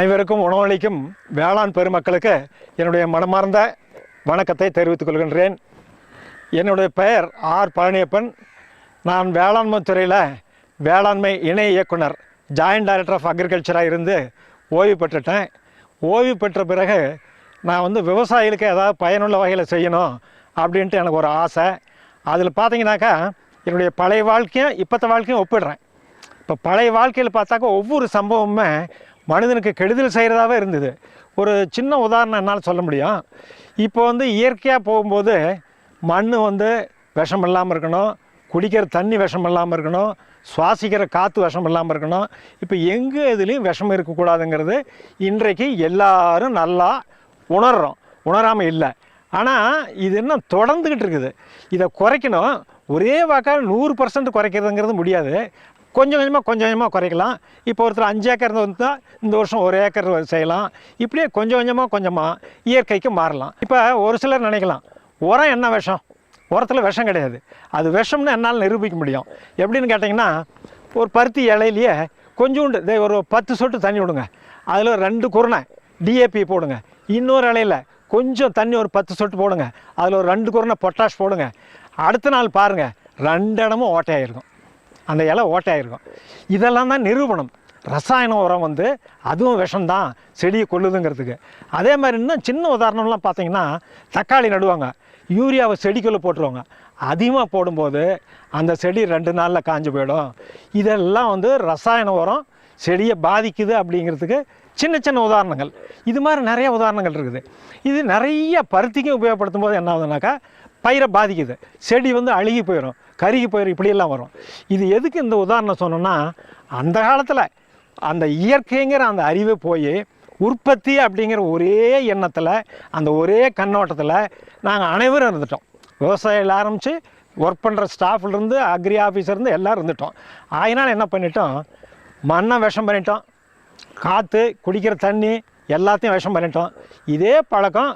அனைவருக்கும் உணவளிக்கும் வேளாண் பெருமக்களுக்கு என்னுடைய மனமார்ந்த வணக்கத்தை தெரிவித்துக் கொள்கின்றேன். என்னுடைய பெயர் ஆர் பழனியப்பன். நான் வேளாண்மை துறையில் வேளாண்மை இணை இயக்குனர் ஜாயின்ட் டைரக்டர் ஆஃப் அக்ரிகல்ச்சராக இருந்து ஓய்வு பெற்றுட்டேன். ஓய்வு பெற்ற பிறகு நான் வந்து விவசாயிகளுக்கு ஏதாவது பயனுள்ள வகையில் செய்யணும் அப்படின்ட்டு எனக்கு ஒரு ஆசை. அதில் பார்த்தீங்கன்னாக்கா என்னுடைய பழைய வாழ்க்கையும் இப்போத்த வாழ்க்கையும் ஒப்பிடுறேன். இப்போ பழைய வாழ்க்கையில் பார்த்தாக்கா ஒவ்வொரு சம்பவமுமே மனிதனுக்கு கெடுதல் செய்கிறதாவே இருந்தது. ஒரு சின்ன உதாரணம் என்னால் சொல்ல முடியும். இப்போ வந்து இயற்கையாக போகும்போது மண் வந்து விஷம் இல்லாமல் இருக்கணும் குடிக்கிற தண்ணி விஷம் இல்லாமல் இருக்கணும் சுவாசிக்கிற காற்று விஷம் இல்லாமல் இருக்கணும். இப்போ எங்கே இதுலேயும் விஷம் இருக்கக்கூடாதுங்கிறது இன்றைக்கு எல்லாரும் நல்லா உணர்கிறோம் உணராமல் இல்லை. ஆனால் இது இன்னும் தொடர்ந்துக்கிட்டு இருக்குது. இதை குறைக்கணும். ஒரே வாக்கால் நூறு பர்சன்ட் குறைக்கிறதுங்கிறது முடியாது. கொஞ்சம் கொஞ்சமாக கொஞ்சம் கொஞ்சமாக குறைக்கலாம். இப்போ ஒருத்தர் அஞ்சு ஏக்கர் வந்து இந்த வருஷம் ஒரு ஏக்கர் செய்யலாம். இப்படியே கொஞ்சம் கொஞ்சமாக கொஞ்சமாக இயற்கைக்கு மாறலாம். இப்போ ஒரு சிலர் நினைக்கலாம் உரம் என்ன விஷம்? உரத்தில் விஷம் கிடையாது. அது விஷம்னு என்னால் நிரூபிக்க முடியும். எப்படின்னு கேட்டிங்கன்னா ஒரு பருத்தி இலையிலேயே கொஞ்சோண்டு ஒரு பத்து சொட்டு தண்ணி விடுங்க. அதில் ரெண்டு குருணை டிஏபி போடுங்க. இன்னொரு இலையில் கொஞ்சம் தண்ணி ஒரு பத்து சொட்டு போடுங்க. அதில் ஒரு ரெண்டு குருணை பொட்டாஷ் போடுங்க. அடுத்த நாள் பாருங்கள் ரெண்டு இடமும் ஓட்டையாயிருக்கும். அந்த இலை ஓட்டையாயிருக்கும் இதெல்லாம் தான் நிரூபணம். ரசாயன உரம் வந்து அதுவும் விஷம்தான் செடியை கொள்ளுதுங்கிறதுக்கு அதே மாதிரி இன்னும் சின்ன உதாரணம்லாம் பார்த்தீங்கன்னா தக்காளி நடுவாங்க. யூரியாவை செடிக்குள்ளே போட்டுருவாங்க. அதிகமாக போடும்போது அந்த செடி ரெண்டு நாளில் காஞ்சு போயிடும். இதெல்லாம் வந்து ரசாயன உரம் செடியை பாதிக்குது அப்படிங்கிறதுக்கு சின்ன சின்ன உதாரணங்கள். இது மாதிரி நிறைய உதாரணங்கள் இருக்குது. இது நிறைய பருத்திக்கும் உபயோகப்படுத்தும் போது என்ன ஆகுதுனாக்கா பயிரை பாதிக்குது. செடி வந்து அழுகி போயிடும். கருகி போயிடும் இப்படியெல்லாம் வரும். இது எதுக்கு இந்த உதாரணம் சொன்னோன்னா அந்த காலத்தில் அந்த இயற்கைங்கிற அந்த அறிவு போய் உற்பத்தி அப்படிங்கிற ஒரே எண்ணத்தில் அந்த ஒரே கண்ணோட்டத்தில் நாங்கள் அனைவரும் இருந்துட்டோம். விவசாயிகள் ஆரம்பித்து ஒர்க் பண்ணுற ஸ்டாஃப்லேருந்து அக்ரி ஆஃபீஸர்லேருந்து எல்லோரும் இருந்துட்டோம். அதனால் என்ன பண்ணிட்டோம்? மண்ணை விஷம் பண்ணிட்டோம். காற்று குடிக்கிற தண்ணி எல்லாத்தையும் விஷம் பண்ணிட்டோம். இதே பழக்கம்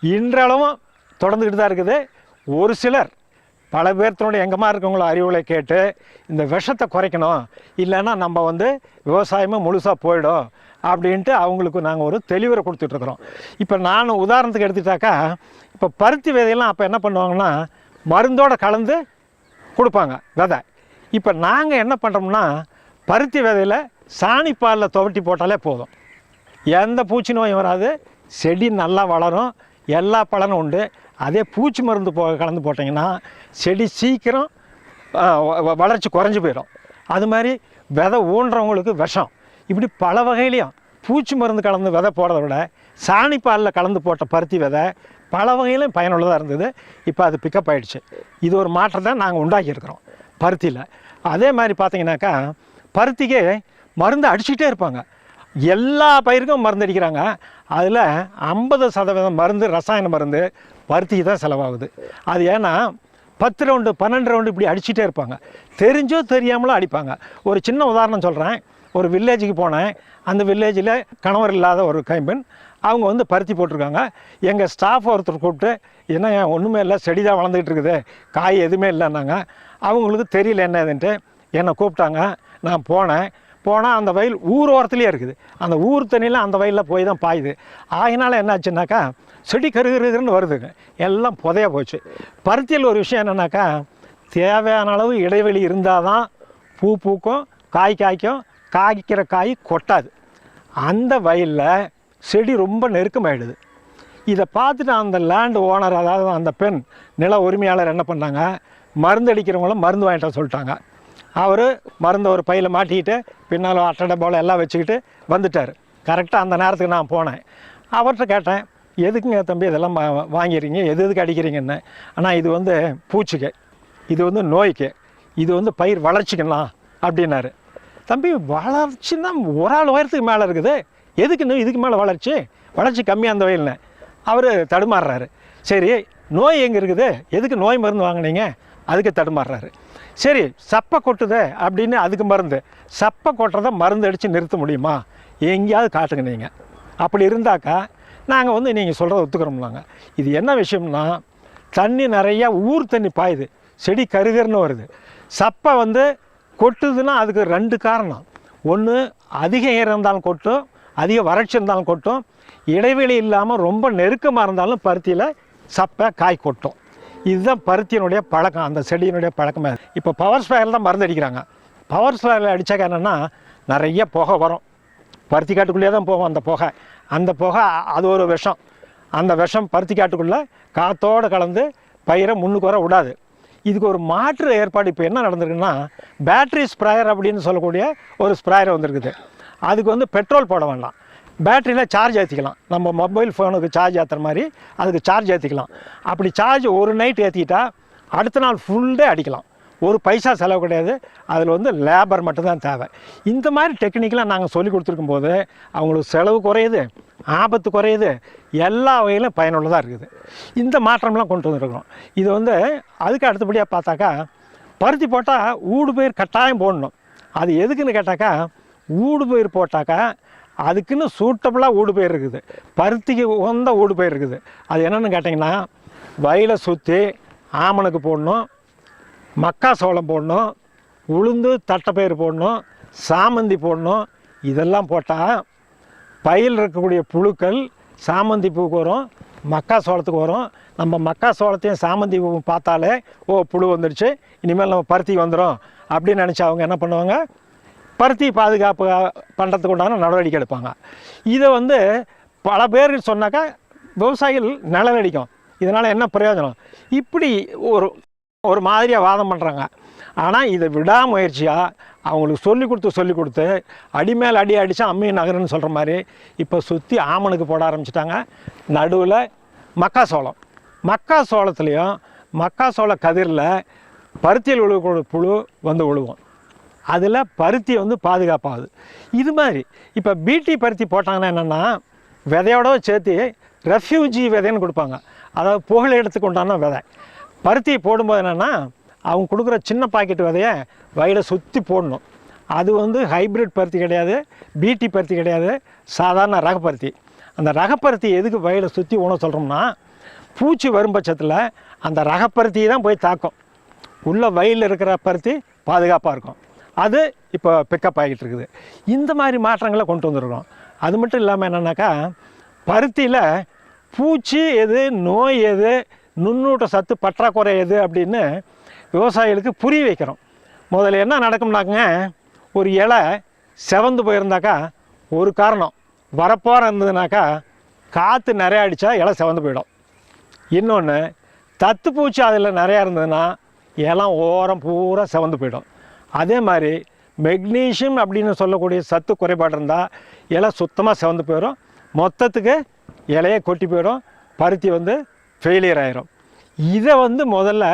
இன்றளவும் தொடர்ந்துக்கிட்டு தான் இருக்குது. ஒரு சிலர் பல பேர்த்தனுடைய எங்கம்மா இருக்கவங்கள அறிவுரை கேட்டு இந்த விஷத்தை குறைக்கணும். இல்லைன்னா நம்ம வந்து விவசாயமும் முழுசாக போயிடும் அப்படின்ட்டு அவங்களுக்கு நாங்கள் ஒரு தெளிவரை கொடுத்துட்ருக்குறோம் இப்போ நான் உதாரணத்துக்கு எடுத்துட்டாக்கா இப்போ பருத்தி விதையெல்லாம் அப்போ என்ன பண்ணுவாங்கன்னா மருந்தோடு கலந்து கொடுப்பாங்க விதை. இப்போ நாங்கள் என்ன பண்ணுறோம்னா பருத்தி விதையில் சாணிப்பாலில் துவட்டி போட்டாலே போதும். எந்த பூச்சி நோயும் வராது. செடி நல்லா வளரும். எல்லா பலனும் உண்டு. அதே பூச்சி மருந்து போ கலந்து போட்டிங்கன்னா செடி சீக்கிரம் வ- வளர்ச்சி குறைஞ்சி போயிடும். அது மாதிரி விதை ஊன்றவங்களுக்கு விஷம். இப்படி பல வகையிலையும் பூச்சி மருந்து கலந்து விதை போடுறத விட சாணிப்பாலில் கலந்து போட்ட பருத்தி விதை பல வகையிலும் பயனுள்ளதாக இருந்தது. இப்போ அது பிக்கப் ஆகிடுச்சு இது ஒரு மாற்றத்தை நாங்கள் உண்டாக்கியிருக்கிறோம் பருத்தியில். அதே மாதிரி பார்த்தீங்கன்னாக்கா பருத்திக்கு மருந்து அடிச்சுக்கிட்டே இருப்பாங்க. எல்லா பயிருக்கும் மருந்து அடிக்கிறாங்க. அதில் ஐம்பது சதவீதம் மருந்து ரசாயன மருந்து பருத்திக்கு தான் செலவாகுது. அது ஏன்னா பத்து ரவுண்டு பன்னெண்டு ரவுண்டு இப்படி அடிச்சுட்டே இருப்பாங்க. தெரிஞ்சோ தெரியாமலோ அடிப்பாங்க. ஒரு சின்ன உதாரணம் சொல்கிறேன் ஒரு வில்லேஜுக்கு போனேன். அந்த வில்லேஜில் கணவர் இல்லாத ஒரு கைம்பெண் அவங்க வந்து பருத்தி போட்டிருக்காங்க. எங்கள் ஸ்டாஃப் ஒருத்தர் கூப்பிட்டு என்ன ஒன்றுமே இல்லை செடி தான் வளர்ந்துக்கிட்டு இருக்குது. காய் எதுவுமே இல்லைன்னாங்க. அவங்களுக்கு தெரியல என்ன இதுன்ட்டு என்னை கூப்பிட்டாங்க. நான் போனேன். போனால் அந்த வயல் ஊர் ஓரத்துலேயே இருக்குது. அந்த ஊர் தண்ணியில் அந்த வயலில் போய் தான் பாயுது. ஆகினால என்னாச்சுன்னாக்கா செடி கருகருன்னு வருதுங்க. எல்லாம் புதைய போச்சு. பருத்தியில் ஒரு விஷயம் என்னென்னாக்கா தேவையான அளவு இடைவெளி இருந்தால் தான் பூ பூக்கும் காய் காய்க்கும் காய்க்கிற காய் கொட்டாது. அந்த வயலில் செடி ரொம்ப நெருக்கமாயிடுது. இதை பார்த்துட்டு அந்த லேண்ட் ஓனர் அதாவது அந்த பெண் நில உரிமையாளர் என்ன பண்ணாங்க? மருந்து அடிக்கிறவங்களும் மருந்து வாங்கிட்டு சொல்லிட்டாங்க. அவர் மருந்தை ஒரு பையில் மாட்டிக்கிட்டு பின்னால் அட்டடை போல் எல்லாம் வச்சுக்கிட்டு வந்துட்டார். கரெக்டாக அந்த நேரத்துக்கு நான் போனேன். அவர்கிட்ட கேட்டேன் எதுக்குங்க தம்பி இதெல்லாம் வாங்கிறீங்க எது எதுக்கு அடிக்கிறீங்கன்னு? ஆனால் இது வந்து பூச்சிக்கு இது வந்து நோய்க்கு. இது வந்து பயிர் வளர்ச்சிக்கலாம் அப்படின்னாரு. தம்பி வளர்ச்சின்னா ஒரு ஆள் உயரத்துக்கு மேலே இருக்குது. எதுக்கு இன்னும் இதுக்கு மேலே வளர்ச்சி? வளர்ச்சி கம்மியாக அந்த வயலில். அவர் தடுமாறுறாரு. சரி நோய் எங்கே இருக்குது? எதுக்கு நோய் மருந்து வாங்கினீங்க? அதுக்கு தடுமாறுறாரு. சரி சப்பை கொட்டுதே அப்படின்னு அதுக்கு மருந்து. சப்பை கொட்டுறதை மருந்து அடித்து நிறுத்த முடியுமா? எங்கேயாவது காட்டுங்க நீங்கள் அப்படி இருந்தாக்கா நாங்கள் வந்து நீங்கள் சொல்கிறத ஒத்துக்கிறோம்லாங்க. இது என்ன விஷயம்னா தண்ணி நிறையா ஊர் தண்ணி பாயுது. செடி கருகருன்னு வருது. சப்பை வந்து கொட்டுதுன்னா அதுக்கு ரெண்டு காரணம். ஒன்று அதிக ஈரம் இருந்தாலும் கொட்டும் அதிக வறட்சி இருந்தாலும் கொட்டும் இடைவெளி இல்லாமல் ரொம்ப நெருக்கமாக இருந்தாலும் பருத்தியில் சப்பை காய் கொட்டும். இதுதான் பருத்தியினுடைய பழக்கம் அந்த செடியினுடைய பழக்கமே. இப்போ பவர் ஸ்ப்ரேயர் தான் மருந்து அடிக்கிறாங்க. பவர் ஸ்ப்ரேயரில் அடித்தாக்க என்னென்னா நிறைய புகை வரும். பருத்தி காட்டுக்குள்ளேயே தான் போகும் அந்த புகை. அந்த புகை அது ஒரு விஷம். அந்த விஷம் பருத்தி காட்டுக்குள்ளே காற்றோடு கலந்து பயிரை முன்னுக்கு வர விடாது. இதுக்கு ஒரு மாற்று ஏற்பாடு இப்போ என்ன நடந்திருக்குன்னா பேட்ரி ஸ்ப்ரேயர் அப்படின்னு சொல்லக்கூடிய ஒரு ஸ்ப்ரேயர் வந்திருக்குது. அதுக்கு வந்து பெட்ரோல் போட வேண்டாம் பேட்டரியில் சார்ஜ் ஏற்றிக்கலாம் நம்ம மொபைல் ஃபோனுக்கு சார்ஜ் ஏற்றுற மாதிரி அதுக்கு சார்ஜ் ஏற்றிக்கலாம் அப்படி சார்ஜ் ஒரு நைட் ஏற்றிக்கிட்டால் அடுத்த நாள் ஃபுல் டே அடிக்கலாம். ஒரு பைசா செலவு கிடையாது. அதில் வந்து லேபர் மட்டும்தான் தேவை. இந்த மாதிரி டெக்னிக்கெலாம் நாங்கள் சொல்லி கொடுத்துருக்கும் போது அவங்களுக்கு செலவு குறையுது ஆபத்து குறையுது எல்லா வகையிலும் பயனுள்ளதாக இருக்குது. இந்த மாற்றம்லாம் கொண்டு வந்திருக்கிறோம். இது வந்து அதுக்கு அடுத்தபடியாக பார்த்தாக்கா பருத்தி போட்டால் ஊடு பயிர் கட்டாயம் போடணும். அது எதுக்குன்னு கேட்டாக்கா ஊடு பயிர் போட்டாக்கா அதுக்குன்னு சூட்டபுளாக ஊடு பயிர் இருக்குது. பருத்திக்கு உகந்த ஊடு பயிர் இருக்குது. அது என்னென்னு கேட்டிங்கன்னா வயலை சுற்றி ஆமணக்கு போடணும் மக்காசோளம் போடணும் உளுந்து தட்டைப்பயிறு போடணும் சாமந்தி போடணும். இதெல்லாம் போட்டால் பயிரில் இருக்கக்கூடிய புழுக்கள் சாமந்தி பூக்கு வரும் மக்கா சோளத்துக்கு வரும். நம்ம மக்காசோளத்தையும் சாமந்தி பூவும் பார்த்தாலே ஓ புழு வந்துடுச்சு இனிமேல் நம்ம பருத்தி வந்துடும் அப்படின்னு நினச்சி அவங்க என்ன பண்ணுவாங்க? பருத்தி பாதுகாப்பு பண்ணுறதுக்கு உண்டான நடவடிக்கை எடுப்பாங்க. இதை வந்து பல பேர் சொன்னாக்கா விவசாயிகள் நிழலடிக்கும் இதனால் என்ன பிரயோஜனம்? இப்படி ஒரு ஒரு மாதிரியாக வாதம் பண்ணுறாங்க ஆனால் இதை விடாமுயற்சியாக அவங்களுக்கு சொல்லி கொடுத்து சொல்லி கொடுத்து அடி மேல் அடி அடித்தா அம்மி நகருன்னு சொல்கிற மாதிரி இப்போ சுற்றி ஆமனுக்கு போட ஆரம்பிச்சிட்டாங்க. நடுவில் மக்காசோளம் மக்காசோளத்துலேயும் மக்காசோள கதிரில் பருத்தியில் விழுகக்கூடிய புழு வந்து விழுவோம் அதில் பருத்தி வந்து பாதுகாப்பாகுது. இது மாதிரி இப்போ பீட்டி பருத்தி போட்டாங்கன்னா என்னென்னா விதையோட சேர்த்து ரெஃப்யூஜி விதைன்னு கொடுப்பாங்க. அதாவது புகழ் இடத்துக்கு உண்டான விதை. பருத்தி போடும்போது என்னென்னா அவங்க கொடுக்குற சின்ன பாக்கெட் விதையை வயலை சுற்றி போடணும். அது வந்து ஹைப்ரிட் பருத்தி கிடையாது பிடி பருத்தி கிடையாது சாதாரண ரகப்பருத்தி அந்த ரகப்பருத்தி எதுக்கு வயலை சுற்றி உணவு சொல்கிறோம்னா பூச்சி வரும் பட்சத்தில் அந்த ரகப்பருத்தியை தான் போய் தாக்கும். உள்ள வயலில் இருக்கிற பருத்தி பாதுகாப்பாக இருக்கும். அது இப்போ பிக்கப் ஆகிட்டு இருக்குது. இந்த மாதிரி மாற்றங்களை கொண்டு வந்துருக்கோம் அது மட்டும் இல்லாமல் என்னென்னாக்கா பருத்தியில் பூச்சி எது நோய் எது நுண்ணூட்ட சத்து பற்றாக்குறை எது அப்படின்னு விவசாயிகளுக்கு புரிய வைக்கிறோம். முதல்ல என்ன நடக்கும்னாக்கங்க ஒரு இலை செவந்து போயிருந்தாக்கா ஒரு காரணம். வரப்போற இருந்ததுனாக்கா காற்று நிறையா அடித்தா இலை செவந்து போயிடும். இன்னொன்று தத்து பூச்சி அதில் நிறையா இருந்ததுன்னா இலம் ஓரம் பூரா செவந்து போயிடும். அதே மாதிரி மெக்னீஷியம் அப்படின்னு சொல்லக்கூடிய சத்து குறைபாடு இருந்தால் இலை சுத்தமாக செவந்து போயிடும். மொத்தத்துக்கு இலையை கொட்டி போயிடும். பருத்தி வந்து ஃபெயிலியர் ஆயிரும். இதை வந்து முதல்ல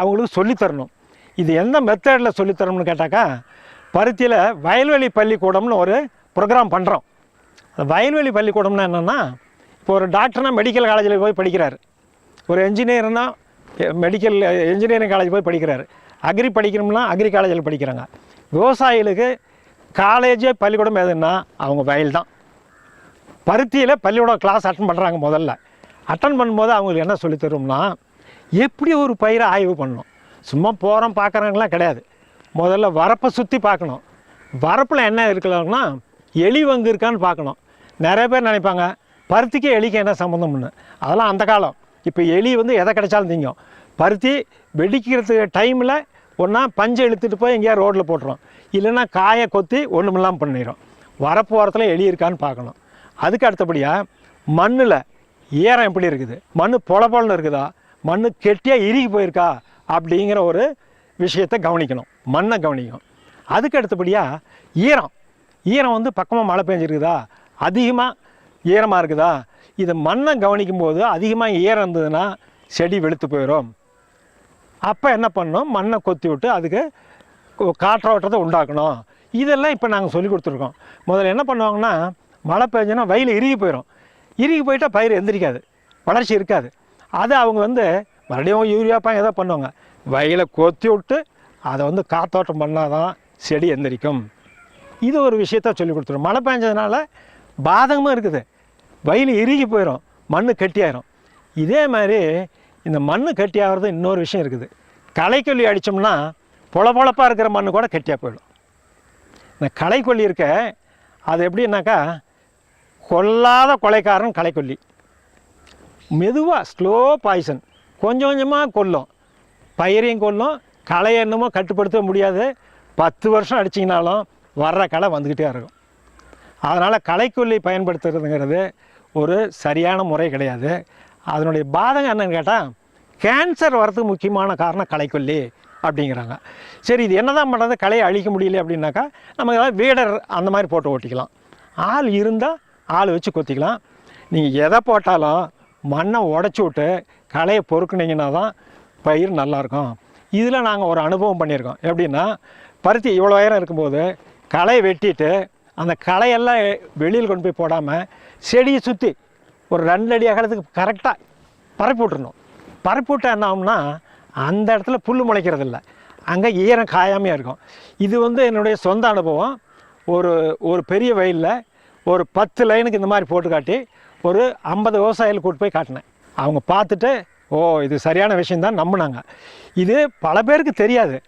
அவங்களுக்கு சொல்லித்தரணும். இது எந்த மெத்தடில் சொல்லித்தரணும்னு கேட்டாக்கா பருத்தியில் வயல்வெளி பள்ளிக்கூடம்னு ஒரு ப்ரோக்ராம் பண்ணுறோம் வயல்வெளி பள்ளிக்கூடம்னா என்னென்னா இப்போ ஒரு டாக்டர்னா மெடிக்கல் காலேஜில் போய் படிக்கிறார். ஒரு என்ஜினியர்னா மெடிக்கல் என்ஜினியரிங் காலேஜ் போய் படிக்கிறாரு. அக்ரி படிக்கணும்னா அக்ரி காலேஜில் படிக்கிறாங்க. விவசாயிகளுக்கு காலேஜே பள்ளிக்கூடம் எதுன்னா அவங்க வயல் தான் பருத்தியில் பள்ளிக்கூடம் கிளாஸ் அட்டன் பண்ணுறாங்க முதல்ல. அட்டன் பண்ணும்போது அவங்களுக்கு என்ன சொல்லித் தரும்னா எப்படி ஒரு பயிரை ஆய்வு பண்ணணும்? சும்மா போகிறோம் பார்க்குறாங்களாம் கிடையாது. முதல்ல வரப்பை சுற்றி பார்க்கணும். வரப்பில் என்ன இருக்கலாம்னா எலி வங்கு இருக்கான்னு பார்க்கணும். நிறைய பேர் நினைப்பாங்க பருத்திக்கு எலிக்கு என்ன சம்மந்தம்னு அதெல்லாம் அந்த காலம். இப்போ எலி வந்து எதை கிடைச்சாலும் திங்கும். பருத்தி வெடிக்கிறதுக்கு டைமில் ஒன்றா பஞ்சை இழுத்துட்டு போய் எங்கேயா ரோட்டில் போட்டுரும். இல்லைன்னா காயை கொத்தி ஒன்றுமில்லாமல் பண்ணிடும் வரப்பு எலி இருக்கான்னு பார்க்கணும். அதுக்கு அடுத்தபடியாக மண்ணில் ஈரம் எப்படி இருக்குது? மண் பொல பொலன்னு இருக்குதா? மண் கெட்டியாக இறுகி போயிருக்கா? அப்படிங்கிற ஒரு விஷயத்தை கவனிக்கணும். மண்ணை கவனிக்கணும். அதுக்கு அடுத்தபடியாக ஈரம். ஈரம் வந்து பக்கமாக மழை பெஞ்சிருக்குதா? அதிகமாக ஈரமாக இருக்குதா? இது மண்ணை கவனிக்கும் போது அதிகமாக ஈரம் இருந்ததுன்னா செடி வெளுத்து போயிடும் அப்போ என்ன பண்ணணும்? மண்ணை கொத்தி விட்டு அதுக்கு காற்றோட்டத்தை உண்டாக்கணும். இதெல்லாம் இப்போ நாங்கள் சொல்லி கொடுத்துருக்கோம். முதல்ல என்ன பண்ணுவாங்கன்னா மழை பெஞ்சுன்னா வயல் இறுகி போயிடும் இறுகி போயிட்டால் பயிர் எந்திரிக்காது. வளர்ச்சி இருக்காது. அதை அவங்க வந்து மறுபடியும் யூரியாப்பாங்க ஏதோ பண்ணுவாங்க. வயலை கொத்தி விட்டு அதை வந்து காத்தோட்டம் பண்ணால் தான் செடி எந்திரிக்கும். இது ஒரு விஷயத்த சொல்லி கொடுத்துரும். மழை பெஞ்சதுனால பாதகமும் இருக்குது. வயல் இறுகி போயிடும் மண் கட்டியாயிரும். இதே மாதிரி இந்த மண் கட்டியாகிறது இன்னொரு விஷயம் இருக்குது. களைக்கொல்லி அடித்தோம்னா பொல பொழப்பாக இருக்கிற மண் கூட கட்டியாக போயிடும். இந்த களைக்கொல்லி இருக்க அது எப்படின்னாக்கா கொல்லாத கொலைக்காரன் களைக்கொல்லி. மெதுவாக ஸ்லோ பாய்சன் கொஞ்சம் கொஞ்சமாக கொல்லும். பயிரையும் கொல்லும். களை என்னமோ கட்டுப்படுத்த முடியாது. பத்து வருஷம் அடிச்சிங்கனாலும் வர்ற களை வந்துக்கிட்டே இருக்கும். அதனால் களைக்கொல்லி பயன்படுத்துறதுங்கிறது ஒரு சரியான முறை கிடையாது. அதனுடைய பாதகம் என்னன்னு கேட்டால் கேன்சர் வரதுக்கு முக்கியமான காரணம் களைக்கொல்லி அப்படிங்கிறாங்க. சரி இது என்ன தான் பண்ணுறது களையை அழிக்க முடியல அப்படின்னாக்கா நமக்கு ஏதாவது வீடர் அந்த மாதிரி போட்டு ஓட்டிக்கலாம். ஆள் இருந்தால் ஆள் வச்சு கொத்திக்கலாம். நீங்கள் எதை போட்டாலும் மண்ணை உடச்சி விட்டு களையை பொறுக்குனீங்கன்னா தான் பயிர் நல்லாயிருக்கும். இதில் நாங்கள் ஒரு அனுபவம் பண்ணியிருக்கோம். எப்படின்னா பருத்தி இவ்வளோ உயரம் இருக்கும்போது களையை வெட்டிட்டு அந்த களையெல்லாம் வெளியில் கொண்டு போய் போடாமல் செடியை சுற்றி ஒரு ரெண்டு அடி அகலத்துக்கு கரெக்டாக பரப்பி விட்டுறணும். பரப்பி விட்டா என்ன ஆகும்னா அந்த இடத்துல புல் முளைக்கிறது இல்லை. அங்கே ஈரம் காயாமையாக இருக்கும். இது வந்து என்னுடைய சொந்த அனுபவம். ஒரு ஒரு பெரிய வயலில் ஒரு பத்து லைனுக்கு இந்த மாதிரி போட்டு காட்டி ஒரு ஐம்பது விவசாயிகள் கூட்டு போய் காட்டினேன். அவங்க பார்த்துட்டு ஓ இது சரியான விஷயந்தான் நம்பினாங்க. இது பல பேருக்கு தெரியாது.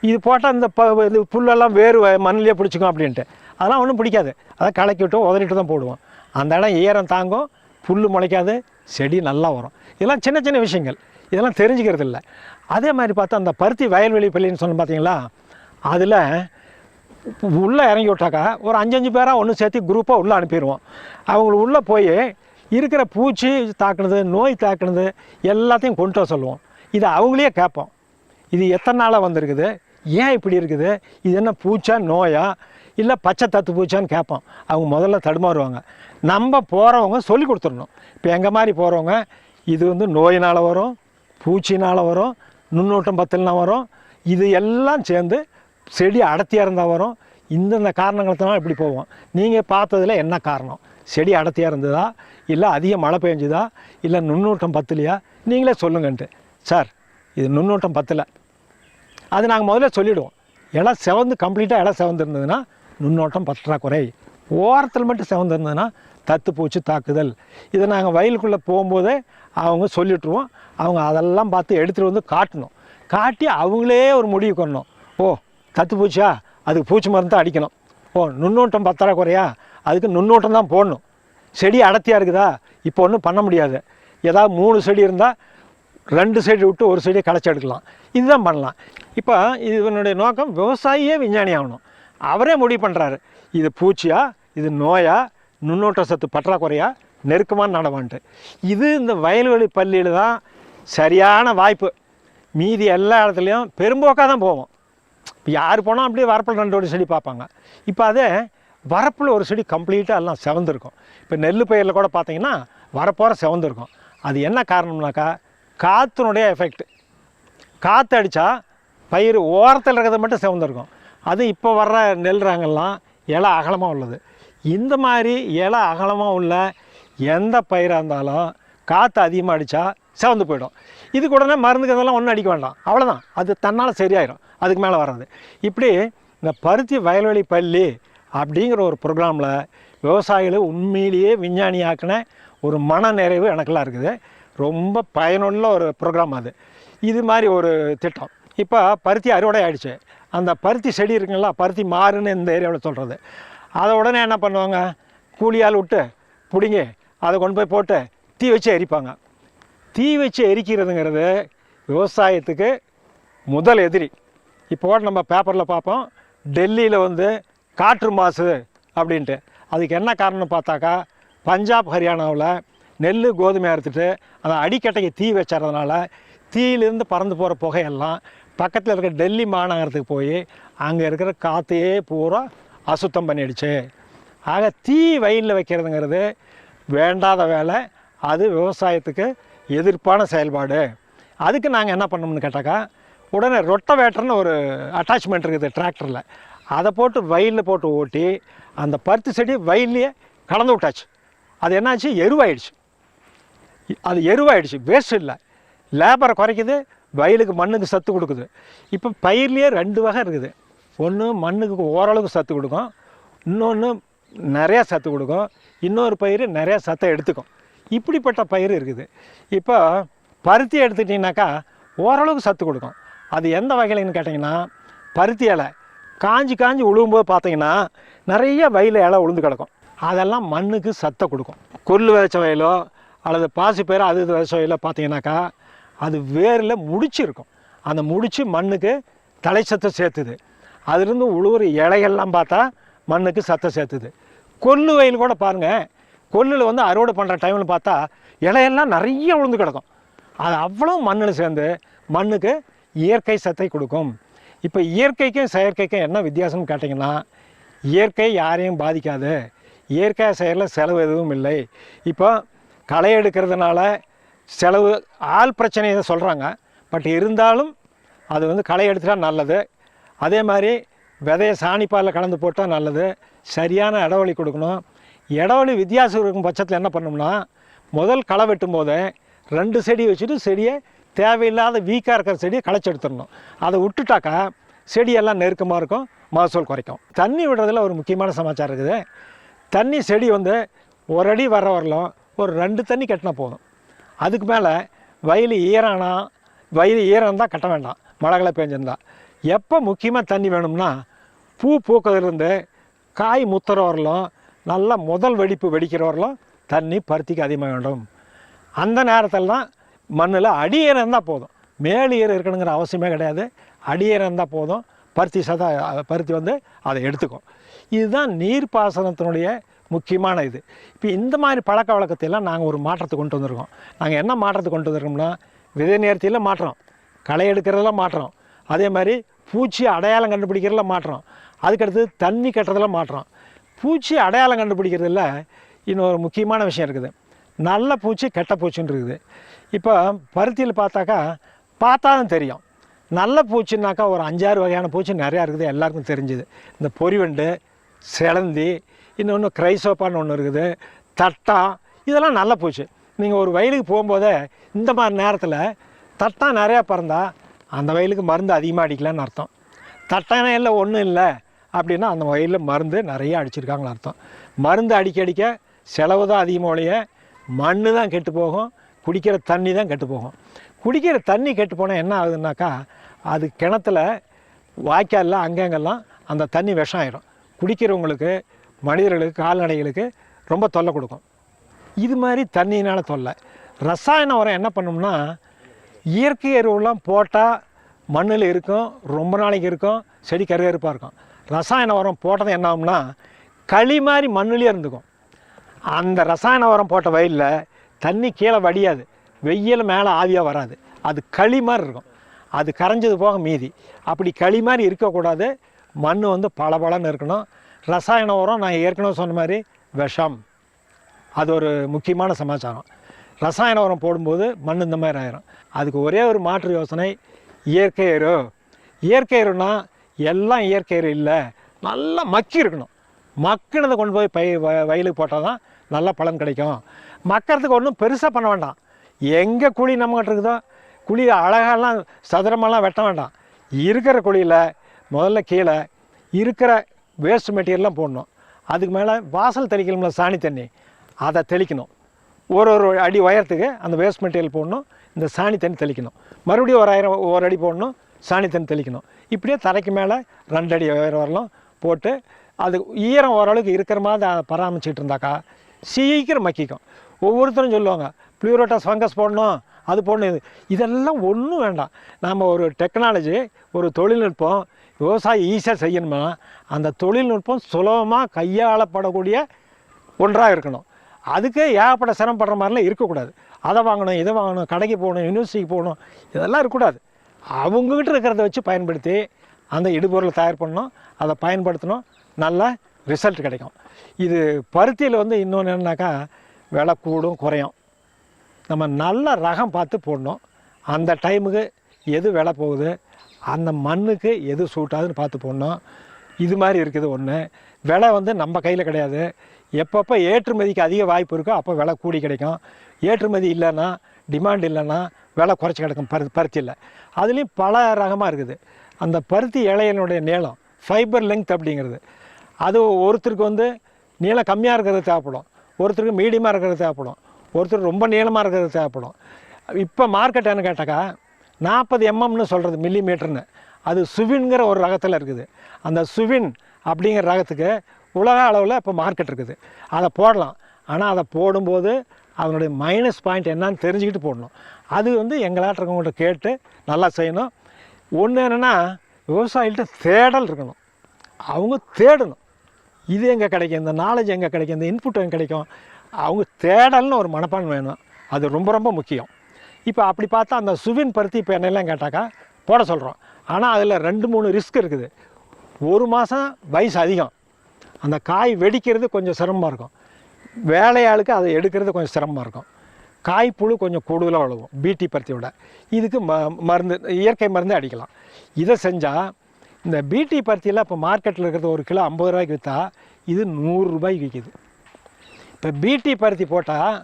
இது போட்டால் இந்த ப இது புல்லெல்லாம் வேறு வ- மண்ணிலே பிடிச்சிக்கும் அப்படின்ட்டு. அதெல்லாம் ஒன்றும் பிடிக்காது. அதை கலக்கி விட்டோம் உதறிட்டு தான் போடுவோம். அந்த இடம் ஈரம் தாங்கும் புல் முளைக்காது செடி நல்லா வரும். இதெல்லாம் சின்ன சின்ன விஷயங்கள். இதெல்லாம் தெரிஞ்சுக்கிறது இல்லை அதே மாதிரி பார்த்தா அந்த பருத்தி வயல்வெளி பள்ளின்னு சொன்ன பார்த்தீங்களா அதில் உள்ளே இறங்கி விட்டாக்கா ஒரு அஞ்சஞ்சு பேராக ஒன்று சேர்த்து குரூப்பாக உள்ளே அனுப்பிடுவோம். அவங்க உள்ளே போய் இருக்கிற பூச்சி தாக்குனது நோய் தாக்குனது எல்லாத்தையும் கொண்டு வர சொல்லுவோம். இதை அவங்களே கேட்போம். இது எத்தனை நாளாக வந்திருக்குது? ஏன் இப்படி இருக்குது? இது என்ன பூச்சா நோயா? இல்லை பச்சை தத்து பூச்சான்னு கேட்போம். அவங்க முதல்ல தடுமாறுவாங்க. நம்ம போகிறவங்க சொல்லி கொடுத்துடணும். இப்போ எங்கள் மாதிரி போகிறவங்க இது வந்து நோயினால் வரும் பூச்சினால் வரும் நுண்ணூட்டம் பத்தல்னா வரும். இது எல்லாம் சேர்ந்து செடி அடர்த்தியாக இருந்தால் வரும். இந்தந்த காரணங்களுக்குனால இப்படி போவோம் நீங்கள் பார்த்ததுல என்ன காரணம்? செடி அடர்த்தியாக இருந்ததா? இல்லை அதிக மழை பெஞ்சுதா? இல்லை நுண்ணூட்டம் பத்தலையா? நீங்களே சொல்லுங்கன்ட்டு. சார் இது நுண்ணூட்டம் பத்தலை. அது நாங்கள் முதல்ல சொல்லிவிடுவோம் இடம் செவந்து கம்ப்ளீட்டாக இடம் செவந்துருந்ததுன்னா நுண்ணோட்டம் பற்றாக்குறை. ஓரத்தில் மட்டும் செவந்துருந்ததுன்னா தத்து பூச்சி தாக்குதல். இதை நாங்கள் வயலுக்குள்ளே போகும்போதே அவங்க சொல்லிட்டுருவோம். அவங்க அதெல்லாம் பார்த்து எடுத்துகிட்டு வந்து காட்டணும். காட்டி அவங்களே ஒரு முடிவு கொள்ளணும் ஓ தத்து பூச்சியா அதுக்கு பூச்சி மருந்து தான் அடிக்கணும். ஓ நுண்ணோட்டம் குறையா? அதுக்கு நுண்ணோட்டம் தான் போடணும். செடி அடர்த்தியாக இருக்குதா? இப்போ ஒன்றும் பண்ண முடியாது. ஏதாவது மூணு செடி இருந்தால் ரெண்டு சைடு விட்டு ஒரு சைடே களைச்சி எடுக்கலாம். இதுதான் பண்ணலாம். இப்போ இதனுடைய நோக்கம் விவசாயியே விஞ்ஞானி ஆகணும். அவரே முடிவு பண்ணுறாரு இது பூச்சியா? இது நோயா? நுண்ணோட்ட சத்து பற்றாக்குறையா? நெருக்கமான நடவான்ட்டு இது இந்த வயல்வெளி பள்ளியில் தான் சரியான வாய்ப்பு. மீதி எல்லா இடத்துலையும் பெரும்போக்காக தான் போவோம். இப்போ யார் போனால் அப்படியே வரப்பில் ரெண்டு ஒரு செடி பார்ப்பாங்க. இப்போ அதே வரப்பில் ஒரு செடி கம்ப்ளீட்டாக எல்லாம் செவந்திருக்கும். இப்போ நெல் பயிரில் கூட பார்த்தீங்கன்னா வரப்போகிற செவந்திருக்கும். அது என்ன காரணம்னாக்கா காற்றுனுடைய எஃபெக்ட் காற்று அடித்தா பயிர் ஓரத்தில் இருக்கிறது மட்டும் சிவந்திருக்கும். அது இப்போ வர்ற நெல் ரகங்கள்லாம் இலை அகலமாக உள்ளது. இந்த மாதிரி இலை அகலமாக உள்ள எந்த பயிராக இருந்தாலும் காற்று அதிகமாக அடித்தா சிவந்து போயிடும். இதுக்கு உடனே மருந்துக்கு இதெல்லாம் ஒன்றும் அடிக்க வேண்டாம். அவ்வளோதான் அது தன்னால் சரியாயிடும் அதுக்கு மேலே வர்றது இப்படி இந்த பருத்தி வயல்வெளி பள்ளி அப்படிங்கிற ஒரு ப்ரோக்ராமில் விவசாயிகளை உண்மையிலேயே விஞ்ஞானியாக்கின ஒரு மன நிறைவு எனக்கெல்லாம் இருக்குது. ரொம்ப பயனுள்ள ஒரு ப்ரோக்ராம் அது. இது மாதிரி ஒரு திட்டம். இப்போ பருத்தி அறுவடை ஆயிடுச்சு. அந்த பருத்தி செடி இருக்குங்களா பருத்தி மாறுன்னு இந்த ஏரியாவில் சொல்கிறது அதை உடனே என்ன பண்ணுவாங்க? கூலியால் விட்டு பிடிங்கி அதை கொண்டு போய் போட்டு தீ வச்சு எரிப்பாங்க. தீ வச்சு எரிக்கிறதுங்கிறது விவசாயத்துக்கு முதல் எதிரி. இப்போ கூட நம்ம பேப்பரில் பார்ப்போம். டெல்லியில் வந்து காற்று மாசு அப்படின்ட்டு. அதுக்கு என்ன காரணம் பார்த்தாக்கா பஞ்சாப் ஹரியானாவில் நெல் கோதுமை அறுத்துட்டு அந்த அடிக்கட்டைக்கு தீ வச்சறதுனால தீயிலிருந்து பறந்து போகிற புகையெல்லாம் பக்கத்தில் இருக்கிற டெல்லி மாநகரத்துக்கு போய் அங்கே இருக்கிற காற்றையே பூரா அசுத்தம் பண்ணிடுச்சு. ஆக தீ வயலில் வைக்கிறதுங்கிறது வேண்டாத வேலை. அது விவசாயத்துக்கு எதிர்ப்பான செயல்பாடு. அதுக்கு நாங்கள் என்ன பண்ணோம்னு கேட்டாக்கா உடனே ரொட்டவேட்டர்னு ஒரு அட்டாச்மெண்ட் இருக்குது டிராக்டரில் அதை போட்டு வயலில் போட்டு ஓட்டி அந்த பருத்தி செடி வயல்லையே கலந்து விட்டாச்சு. அது என்னாச்சு? எருவாயிடுச்சு. அது எருவாயிடுச்சு. வேஸ்ட் இல்லை. லேபரை குறைக்குது வயலுக்கு மண்ணுக்கு சத்து கொடுக்குது. இப்போ பயிர்லேயே ரெண்டு வகை இருக்குது. ஒன்று மண்ணுக்கு ஓரளவுக்கு சத்து கொடுக்கும். இன்னொன்று நிறையா சத்து கொடுக்கும். இன்னொரு பயிர் நிறையா சத்தை எடுத்துக்கும். இப்படிப்பட்ட பயிர் இருக்குது. இப்போ பருத்தி எடுத்துட்டிங்கனாக்கா ஓரளவுக்கு சத்து கொடுக்கும். அது எந்த வகையிலன்னு கேட்டிங்கன்னா பருத்தி இலை. காஞ்சி காஞ்சி உழுவும்போது பார்த்தீங்கன்னா நிறைய வயலில் இலை உளுந்து கிடக்கும். அதெல்லாம் மண்ணுக்கு சத்தை கொடுக்கும். கொள்ளு விதைச்ச வயலோ அல்லது பாசிப்பயிரோ அது இது விதைச்ச வயலோ பார்த்தீங்கன்னாக்கா அது வேரில் முடிச்சிருக்கும் அந்த முடிச்சு மண்ணுக்கு தலை சேர்த்துது. அதுலேருந்து உழுவுற இலைகள்லாம் பார்த்தா மண்ணுக்கு சத்தை சேர்த்துது. கொள்ளு வயல் கூட பாருங்கள் கொல்லில் வந்து அறுவடை பண்ணுற டைமில் பார்த்தா இலையெல்லாம் நிறைய விழுந்து கிடக்கும். அது அவ்வளோ மண்ணில் சேர்ந்து மண்ணுக்கு இயற்கை சத்தை கொடுக்கும். இப்போ இயற்கைக்கும் செயற்கைக்கும் என்ன வித்தியாசம்னு கேட்டிங்கன்னா இயற்கை யாரையும் பாதிக்காது. இயற்கை செயலில் செலவு எதுவும் இல்லை. இப்போ களை எடுக்கிறதுனால செலவு ஆள் பிரச்சனையை சொல்கிறாங்க பட் இருந்தாலும் அது வந்து களை எடுத்துட்டா நல்லது. அதே மாதிரி விதையை சாணிப்பாலில் கலந்து போட்டால் நல்லது. சரியான இடவழி கொடுக்கணும். இடவழி வித்தியாசம் இருக்கும் பட்சத்தில் என்ன பண்ணோம்னா முதல் களை வெட்டும் போதே ரெண்டு செடி வச்சுட்டு செடியை தேவையில்லாத வீக்காக இருக்கிற செடியை களைச்சி எடுத்துடணும். அதை விட்டுட்டாக்கா செடியெல்லாம் நெருக்கமாக இருக்கும் மகசூல் குறைக்கும். தண்ணி விடுறதுல ஒரு முக்கியமான சமாச்சாரம் இருக்குது. தண்ணி செடி வந்து ஒரு அடி வர வரலாம் ஒரு ரெண்டு தண்ணி கட்டினா போதும். அதுக்கு மேலே வயல் ஈரம்னா வயல் ஈரம் தான் கட்ட வேண்டாம் மழைகளை பெஞ்சிருந்தா. எப்போ முக்கியமாக தண்ணி வேணும்னா பூ பூக்கிறதுலேருந்து காய் முத்துற வரலும் நல்லா முதல் வெடிப்பு வெடிக்கிறவரெல்லாம் தண்ணி பருத்திக்கு அதிகமாக வேண்டும் அந்த நேரத்தில் தான் மண்ணில் அடியீரம் இருந்தால் போதும். மேல் இருக்கணுங்கிற அவசியமே கிடையாது. அடியீரம் இருந்தால் போதும். பருத்தி சதா பருத்தி வந்து அதை எடுத்துக்கும். இதுதான் நீர்ப்பாசனத்தினுடைய முக்கியமான இது. இப்போ இந்த மாதிரி பழக்க வழக்கத்தையெல்லாம் நாங்கள் ஒரு மாற்றத்தை கொண்டு வந்திருக்கோம். நாங்கள் என்ன மாற்றத்தை கொண்டு வந்திருக்கோம்னா விதை நேர்த்தியில் மாற்றோம் களை எடுக்கிறதுல மாற்றோம் அதே மாதிரி பூச்சி அடையாளம் கண்டுபிடிக்கிறதுல மாற்றோம் அதுக்கடுத்து தண்ணி கட்டுறதுல மாற்றோம் பூச்சி அடையாளம் கண்டுபிடிக்கிறதுல இன்னொரு முக்கியமான விஷயம் இருக்குது. நல்ல பூச்சி கெட்ட பூச்சின்னு இருக்குது. இப்போ பருத்தியில் பார்த்தாக்கா பார்த்தா தான் தெரியும். நல்ல பூச்சின்னாக்கா ஒரு அஞ்சாறு வகையான பூச்சி நிறையா இருக்குது எல்லாருக்கும் தெரிஞ்சுது. இந்த பொறிவண்டு சிலந்தி இன்னொன்று கிரைசோப்பான்னு ஒன்று இருக்குது தட்டா இதெல்லாம் நல்ல பூச்சி. நீங்கள் ஒரு வயலுக்கு போகும்போதே இந்த மாதிரி நேரத்தில் தட்டா நிறையா பிறந்தால் அந்த வயலுக்கு மருந்து அதிகமாக அடிக்கலான்னு அர்த்தம். தட்டானே இல்லை ஒன்றும் இல்லை. அப்படின்னா அந்த வயலில் மருந்து நிறைய அடிச்சிருக்காங்களா அர்த்தம். மருந்து அடிக்க அடிக்க செலவு தான் அதிகமாக ஒழிய மண் தான் கெட்டு போகும் குடிக்கிற தண்ணி தான் கெட்டு போகும். குடிக்கிற தண்ணி கெட்டு போனால் என்ன ஆகுதுன்னாக்கா அது கிணத்துல வாய்க்காலில் அங்கங்கெல்லாம் அந்த தண்ணி விஷம் ஆயிரும் குடிக்கிறவங்களுக்கு மனிதர்களுக்கு கால்நடைகளுக்கு ரொம்ப தொல்லை கொடுக்கும். இது மாதிரி தண்ணினால் தொல்லை. ரசாயன உரம் என்ன பண்ணும்னா இயற்கை எருவெல்லாம் போட்டால் மண்ணில் இருக்கும் ரொம்ப நாளைக்கு இருக்கும் செடி கருகருப்பாக இருக்கும். ரசாயன உரம் போட்டது என்ன ஆகும்னா களி மாதிரி மண்ணுலேயே இருந்துக்கும். அந்த ரசாயன உரம் போட்ட வயலில் தண்ணி கீழே வடியாது. வெயில் மேலே ஆவியாக வராது. அது களி மாதிரி இருக்கும். அது கரைஞ்சது போக மீதி. அப்படி களி மாதிரி இருக்கக்கூடாது. மண் வந்து பளபளன்னு இருக்கணும். ரசாயன உரம் நான் ஏற்கனவே சொன்ன மாதிரி விஷம். அது ஒரு முக்கியமான சமாச்சாரம். ரசாயன உரம் போடும்போது மண் இந்த மாதிரி ஆயிரும். அதுக்கு ஒரே ஒரு மாற்று யோசனை இயற்கை எரு. இயற்கை எருனா எல்லாம் இயற்கை இல்லை. நல்லா மக்கி இருக்கணும். மக்கினதை கொண்டு போய் பை வ- வயலுக்கு போட்டால் தான் நல்ல பலன் கிடைக்கும். மக்கிறதுக்கு ஒன்றும் பெருசாக பண்ண வேண்டாம். எங்கே குழி நம்மகிட்ட இருக்குதோ குழி அழகாலாம் சதுரமெல்லாம் வெட்ட வேண்டாம். இருக்கிற குழியில் முதல்ல கீழே இருக்கிற வேஸ்ட் மெட்டீரியல்லாம் போடணும். அதுக்கு மேலே வாசல் தெளிக்கணும்ல சாணி தண்ணி. அதை தெளிக்கணும். ஒரு ஒரு அடி உயரத்துக்கு அந்த வேஸ்ட் மெட்டீரியல் போடணும். இந்த சாணி தண்ணி தெளிக்கணும். மறுபடியும் ஒரு ஆயிரம் ஒரு அடி போடணும். சாணி தண்ணி தெளிக்கணும். இப்படியே தரைக்கு மேலே ரெண்டு அடி உயரம் வரலாம். போட்டு அது ஈரம் ஓரளவுக்கு இருக்கிற மாதிரி அதை பராமரிச்சுட்டு இருந்தாக்கா சீக்கிரம் மக்கிக்கும். ஒவ்வொருத்தரும் சொல்லுவாங்க ப்ளூரோட்டாஸ் ஃபங்கஸ் போடணும் அது போடணும் இது. இதெல்லாம் ஒன்றும் வேண்டாம். நாம் ஒரு டெக்னாலஜி ஒரு தொழில்நுட்பம் விவசாயம் ஈஸியாக செய்யணும்னா அந்த தொழில்நுட்பம் சுலபமாக கையாளப்படக்கூடிய ஒன்றாக இருக்கணும். அதுக்கு ஏகப்பட்ட சிரமப்படுற மாதிரிலாம் இருக்கக்கூடாது. அதை வாங்கணும் இதை வாங்கணும் கடைக்கு போகணும் யூனிவர்சிட்டிக்கு போகணும் இதெல்லாம் இருக்கக்கூடாது. அவங்கக்கிட்ட இருக்கிறத வச்சு பயன்படுத்தி அந்த இடுபொருளை தயார் பண்ணணும் அதை பயன்படுத்தணும் நல்ல ரிசல்ட் கிடைக்கும். இது பருத்தியில் வந்து இன்னொன்று என்னன்னாக்கா விலை கூடும் குறையும். நம்ம நல்ல ரகம் பார்த்து போடணும். அந்த டைமுக்கு எது விலை போகுது அந்த மண்ணுக்கு எது சூட்டாதுன்னு பார்த்து போடணும். இது மாதிரி இருக்குது ஒன்று விலை வந்து நம்ம கையில் கிடையாது. எப்பப்போ ஏற்றுமதிக்கு அதிக வாய்ப்பு இருக்கோ அப்போ விலை கூடி கிடைக்கும். ஏற்றுமதி இல்லைன்னா டிமாண்ட் இல்லைன்னா விலை குறைச்சி கிடக்கும் பரு பருத்தியில். அதுலேயும் பல ரகமாக இருக்குது. அந்த பருத்தி இலையினுடைய நீளம் ஃபைபர் லெங்க் அப்படிங்கிறது. அது ஒருத்தருக்கு வந்து நீளம் கம்மியாக இருக்கிறது தேவைப்படும். ஒருத்தருக்கு மீடியமாக இருக்கிறது தேவைப்படும். ஒருத்தர் ரொம்ப நீளமாக இருக்கிறது தேவைப்படும். இப்போ மார்க்கெட் என்ன கேட்டாக்கா நாற்பது எம்எம்னு சொல்கிறது மில்லி மீட்டர்னு அது சுவின்கிற ஒரு ரகத்தில் இருக்குது. அந்த சுவின் அப்படிங்கிற ரகத்துக்கு உலக அளவில் இப்போ மார்க்கெட் இருக்குது. அதை போடலாம். ஆனால் அதை போடும்போது அதனுடைய மைனஸ் பாயிண்ட் என்னன்னு தெரிஞ்சுக்கிட்டு போடணும். அது வந்து எங்களாட்ட இருக்கவங்கள்ட்ட கேட்டு நல்லா செய்யணும். ஒன்று என்னென்னா விவசாயிகிட்ட தேடல் இருக்கணும். அவங்க தேடணும். இது எங்கே கிடைக்கும்? இந்த நாலேஜ் எங்கே கிடைக்கும்? இந்த இன்புட் எங்கே கிடைக்கும்? அவங்க தேடல்னு ஒரு மனப்பான்மை வேணும். அது ரொம்ப ரொம்ப முக்கியம். இப்போ அப்படி பார்த்தா அந்த சுவின் பருத்தி இப்போ என்னெல்லாம் கேட்டாக்கா போட சொல்கிறோம் ஆனால் அதில் ரெண்டு மூணு ரிஸ்க் இருக்குது. ஒரு மாதம் வயசு அதிகம். அந்த காய் வெடிக்கிறது கொஞ்சம் சிரமமாக இருக்கும். வேலையாளுக்கு அதை எடுக்கிறது கொஞ்சம் சிரமமாக இருக்கும். காய்ப்புழு கொஞ்சம் கூடுதலாக விழுவும் பிடி பருத்தியை விட இதுக்கு ம மருந்து இயற்கை மருந்து அடிக்கலாம். இதை செஞ்சால் இந்த பிடி பருத்தியெல்லாம் இப்போ மார்க்கெட்டில் இருக்கிறது ஒரு கிலோ ஐம்பது ரூபாய்க்கு விற்றா இது நூறுரூபாய்க்கு விற்கிது இப்போ பிடி பருத்தி போட்டால்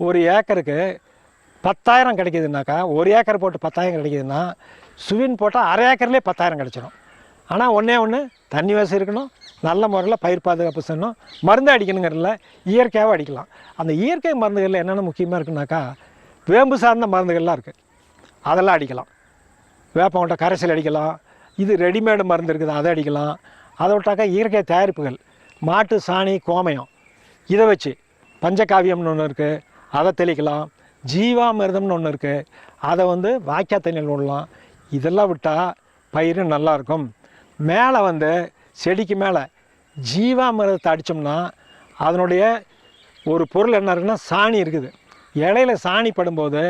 ஒரு ஏக்கருக்கு பத்தாயிரம் கிடைக்கிதுனாக்கா ஒரு ஏக்கர் போட்டு பத்தாயிரம் கிடைக்கிதுன்னா சுவின் போட்டால் அரை ஏக்கர்லேயே பத்தாயிரம் கிடச்சிடும் ஆனால் ஒன்றே ஒன்று தண்ணி வசதி இருக்கணும் நல்ல முறையில் பயிர் பாதுகாப்பு செய்யணும். மருந்து அடிக்கணுங்கிறதுல இயற்கையாகவும் அடிக்கலாம். அந்த இயற்கை மருந்துகளில் என்னென்ன முக்கியமாக இருக்குனாக்கா வேம்பு சார்ந்த மருந்துகள்லாம் இருக்குது அதெல்லாம் அடிக்கலாம். வேப்பங்கொட்டை கரைசல் அடிக்கலாம். இது ரெடிமேடு மருந்து இருக்குது அதை அடிக்கலாம். அதை விட்டாக்கா இயற்கை தயாரிப்புகள் மாட்டு சாணி கோமயம். இதை வச்சு பஞ்சகாவியம்னு ஒன்று இருக்குது அதை தெளிக்கலாம். ஜீவாமிர்தம்னு ஒன்று இருக்குது அதை வந்து வாய்க்கா தண்ணியில் விடலாம். இதெல்லாம் விட்டால் பயிர் நல்லாயிருக்கும் மேலே வந்து செடிக்கு மேலே ஜீவாமிரதத்தை அடித்தோம்னா அதனுடைய ஒரு பொருள் என்ன இருக்குன்னா சாணி இருக்குது. இலையில சாணி படும்போது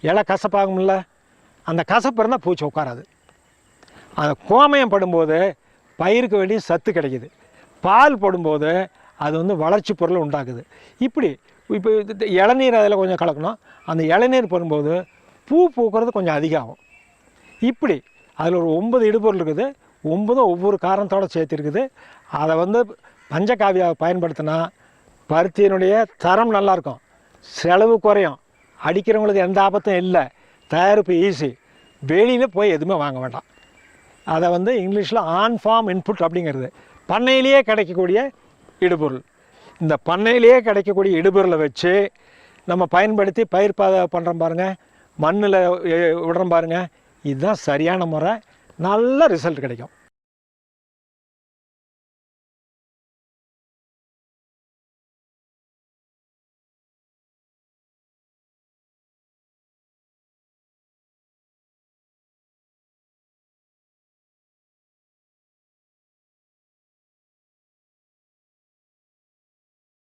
இலை கசப்பாகும்ல? அந்த கசப்பு இருந்தால் பூச்சி உட்காராது. அந்த கோமயம் படும்போது பயிருக்கு வேண்டிய சத்து கிடைக்குது. பால் போடும்போது அது வந்து வளர்ச்சி பொருளை உண்டாக்குது. இப்படி இப்போ இளநீர் அதில் கொஞ்சம் கலக்கணும். அந்த இளநீர் போடும்போது பூ பூக்கிறது கொஞ்சம் அதிகம் ஆகும். இப்படி அதில் ஒரு ஒன்பது இடுபொருள் இருக்குது. ஒன்பதும் ஒவ்வொரு காரணத்தோடு சேர்த்திருக்குது. அதை வந்து பஞ்சகாவியாவை பயன்படுத்தினா பருத்தியினுடைய தரம் நல்லாயிருக்கும். செலவு குறையும். அடிக்கிறவங்களுக்கு எந்த ஆபத்தும் இல்லை. தயாரிப்பு ஈஸி வெளியில் போய் எதுவுமே வாங்க வேண்டாம். அதை வந்து இங்கிலீஷில் ஆன் ஃபார்ம் இன்புட் அப்படிங்கிறது. பண்ணையிலேயே கிடைக்கக்கூடிய இடுபொருள். இந்த பண்ணையிலேயே கிடைக்கக்கூடிய இடுபொருளை வச்சு நம்ம பயன்படுத்தி பயிர் பாதை பண்ணுறோம் பாருங்கள் மண்ணில் விடுறோம் பாருங்கள் இதுதான் சரியான முறை. நல்ல ரிசல்ட் கிடைக்கும்.